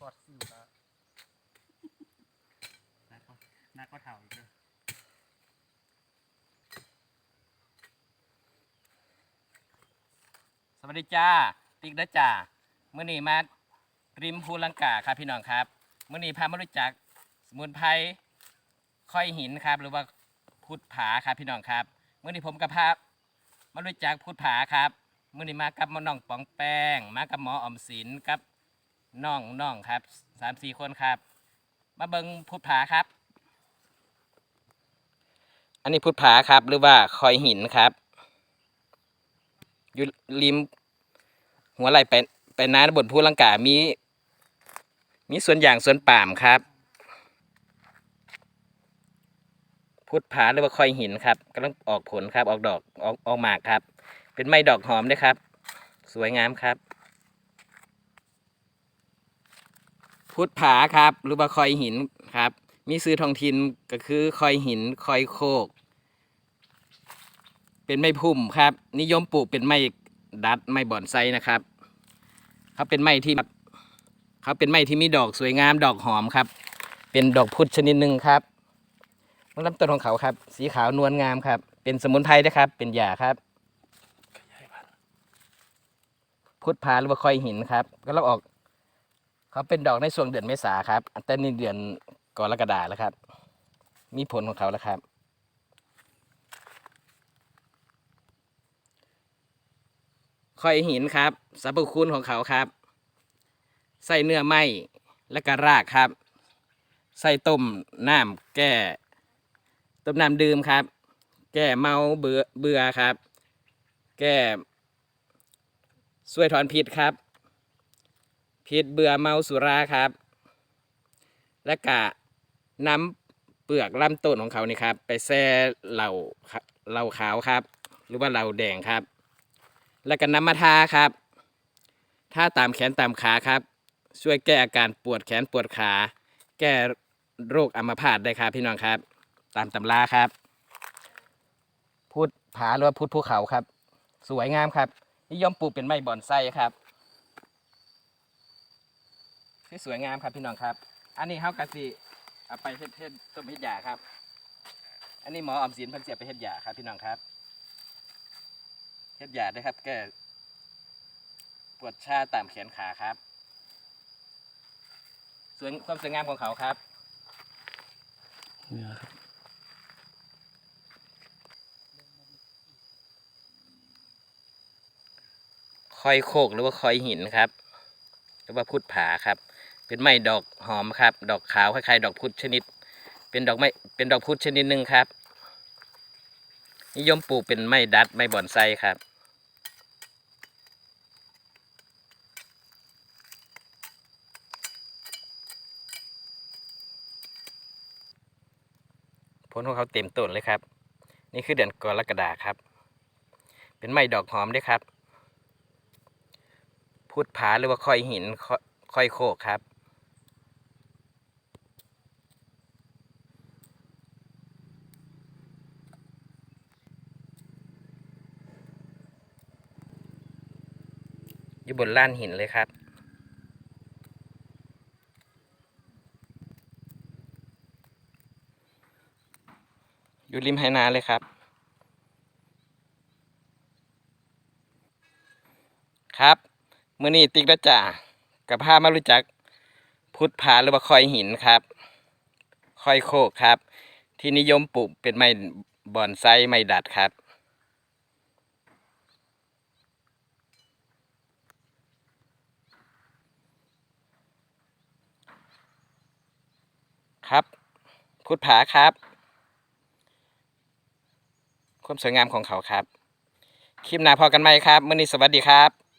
ฟอดซิลแล้วนักก็นักก็เท่าอีกเด้อสวัสดีจ้า ติ๊กเด้อจ้าเมื่อนี้มาริมภูลังกาครับพี่น้องครับเมื่อนี้พามารู้จักสมุนไพรค่อยหินครับ หรือว่าพุทธผาครับพี่น้องครับเมื่อนี้ผมกับพามารู้จักพุทธผาครับเมื่อนี้มากับมอน้องปองแป้ง มากับหมออมสินกับ น้องน้องครับสามสี่คนครับ มาเบิงพุทธผาครับ อันนี้พุทธผาครับ หรือว่าคอยหินครับอยู่ริม หัวไหลไปไปน้าบนภูลังกา มี มีสวนอย่างสวนป่ามครับ พุทธผาหรือว่าคอยหินครับกำลังออกผลครับ ออกดอกออกออกหมากครับ เป็นไม้ดอกหอมด้วยครับ สวยงามครับ พุทธผาครับ หรือว่าคอยหินครับ มีซื้อทองทินก็คือคอยหินคอยโคก เป็นไม้พุ่มครับ นิยมปลูกเป็นไม้ดัดไม้บอนไซนะครับเขาเป็นไม้ที่เขาเป็นไม้ที่มีดอกสวยงามดอกหอมครับ เป็นดอกพุธชนิดหนึ่งครับลำต้นของเขาครับ สีขาวนวลงามครับ เป็นสมุนไพรนะครับ เป็นยาครับพุทธพาหรือว่าคอยหินครับ ก็เราออก เขาเป็นดอกในช่วงเดือนเมษาครับแต่ในเดือนกรกฎาแล้วครับ มีผลของเขาแล้วครับ คอยหินครับสรรพคุณของเขาครับ ใส่เนื้อไหมและก็รากครับ ใส่ต้มน้ำแก้ต้มน้ำดื่มครับ แก้เมาเบื่อเบื่อครับ แก้ช่วยถอนพิษครับ พิษเบื่อเมาสุราครับ และกะน้ำเปลือกลำต้นของเขานี่ครับ ไปแช่เหล่าเหล่าขาวครับ หรือว่าเหล่าแดงครับ แล้วก็น้ำมาทาครับท่าตามแขนตามขาครับ ช่วยแก้อาการปวดแขนปวดขา แก้โรคอัมพาตได้ครับพี่น้องครับ ตามตำราครับพุทธผาหรือว่าพุทธภูเขาครับ สวยงามครับนิยมปลูกเป็นไม้บอนไซครับ สวยงามครับพี่น้องครับ อันนี้เฮากะสิเอาไปเฮ็ดเฮ็ดต้มเฮ็ดยาครับ อันนี้หมอออมสินเพิ่นเสียไปเฮ็ดยาครับ พี่น้องครับเฮ็ดยาได้ครับแก้ปวดชาตามแขนขาครับสวยความสวยงามของเขาครับเนี่ยครับคอยโคกหรือว่าคอยหินครับ หรือว่าพุทธผาครับ เป็นไม้ดอกหอมครับ ดอกขาวคล้ายๆดอกพุธชนิด เป็นดอกไม้เป็นดอกพุธชนิดหนึ่งครับ นิยมปลูกเป็นไม้ดัดไม้บอนไซครับผลของเขาเต็มต้นเลยครับ นี่คือเดือนกรกฎาครับ เป็นไม้ดอกหอมด้วยครับพุทธผาหรือว่าค่อยหินค่อยค่อยโคกครับ อยู่บนลานหินเลยครับ อยู่ริมไหนาเลยครับ ครับมื่อนี้ติ๊กและจ่ากับพามารู้จักพุทธผาหรือว่าคอยหินครับคอยโคกครับ ที่นิยมปลูกเป็นไม้บอนไซไม้ดัดครับ พุทธผาครับ ความสวยงามของเขาครับ คลิปหน้าพอกันไหมครับมื่อนี้สวัสดีครับ